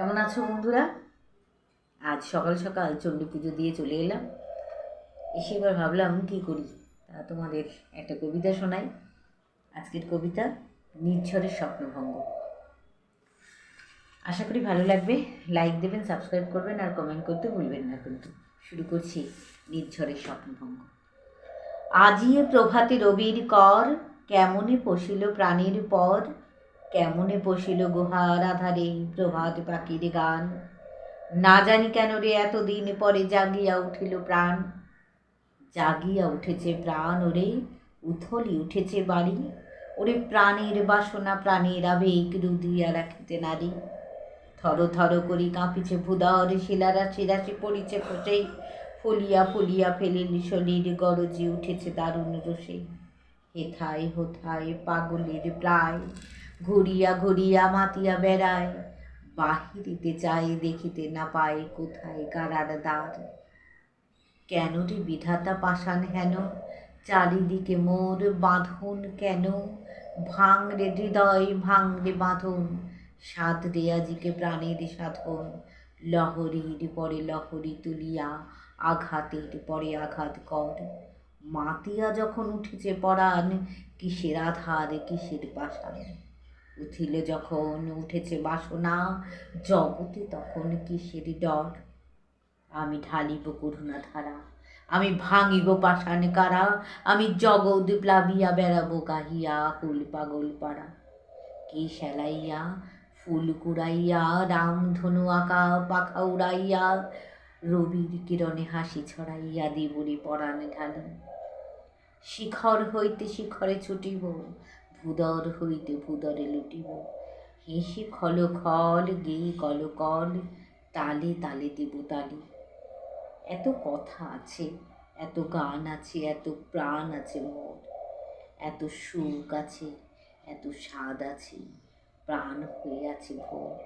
কেমন আছো বন্ধুরা? আজ সকাল সকাল চণ্ডী পুজো দিয়ে চলে এলাম। এসে এবার ভাবলাম কী করি? তা তোমাদের একটা কবিতা শোনাই। আজকের কবিতা, নির্ঝরের স্বপ্নভঙ্গ। আশা করি ভালো লাগবে। লাইক দেবেন সাবস্ক্রাইব করবেন আর কমেন্ট করতে ভুলবেন না কিন্তু। শুরু করছি নির্ঝরের স্বপ্নভঙ্গ। আজিয়ে প্রভাতে রবির কর, কেমনে পশিল প্রাণীর পর? কেমনে পশিল গুহার আধারে প্রভাত পাখির গান? না জানি কেন রে এতদিন পরে জাগিয়া উঠিল প্রাণ। জাগিয়া উঠেছে প্রাণ ওরে, উথলি উঠেছে বাড়ি। ওরে প্রাণের বাসনা, প্রাণের আবেগ রুদিয়া রাখিতে নারী। থর থর করি কাঁপিছে ভুদার শিলারা শিরাশি পড়িছে খসে ফুলিয়া ফুলিয়া ফেলিল শরীর গরজি উঠেছে দারুণ রসে। হেথায় হোথায় পাগলের প্রায়। ঘুরিয়া ঘুরিয়া মাতিয়া বেড়ায়, বাহিরিতে চাই দেখিতে না পায় কোথায় কারার দ্বার। কেন রে বিধাতা পাষাণ হেন? চারিদিকে মোর বাঁধন কেন? ভাঙ রে হৃদয় ভাঙ রে বাঁধন সাত রেয়াজিকে প্রাণের সাধন। লহরীর পরে লহরী তুলিয়া, আঘাতের পরে আঘাত কর। মাতিয়া যখন উঠেছে পরাণ, কিসের আধার, কিসের পাষাণ? উঠিল যখন উঠেছে বাসনা, জগতে তখন কিসের ডর? আমি ঢালিব করুণা ধারা, আমি ভাঙিব পাষাণ কারা, আমি জগৎ প্লাবিয়া বেড়াবো গাহিয়া হুল পাগল পাড়া। কে সেলাইয়া ফুল কুড়াইয়া রামধনু আঁকা, পাখা উড়াইয়া, রবির কিরণে হাসি ছড়াইয়া দেবরে পরাণ ঢালি। শিখর হইতে শিখরে ছুটিব ভূদর হইতে ভূদরে লুটিব। হেসে খল খল গে কল কল, তালে তালে দেব তালি। এত কথা আছে, এত গান আছে, এত প্রাণ আছে মোর। এত সুখ আছে, এত স্বাদ আছে, প্রাণ হয়ে আছে ভোর।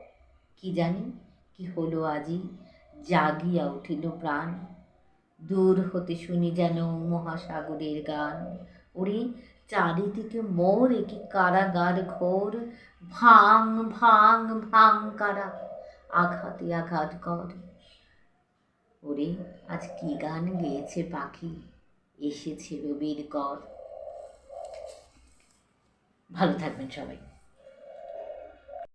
কি জানি, কি হলো আজি, জাগিয়া উঠিল প্রাণ। দূর হতে শুনি যেন মহাসাগরের গান। ওরে চারিদিকে মোর একি কারাগার ঘোর। ভাং ভাং ভাং কারা, আঘাতে আঘাত কর। ওরে, আজ কি গান গেয়েছে পাখি? এসেছে রবির কর ভালো থাকবেন সবাই।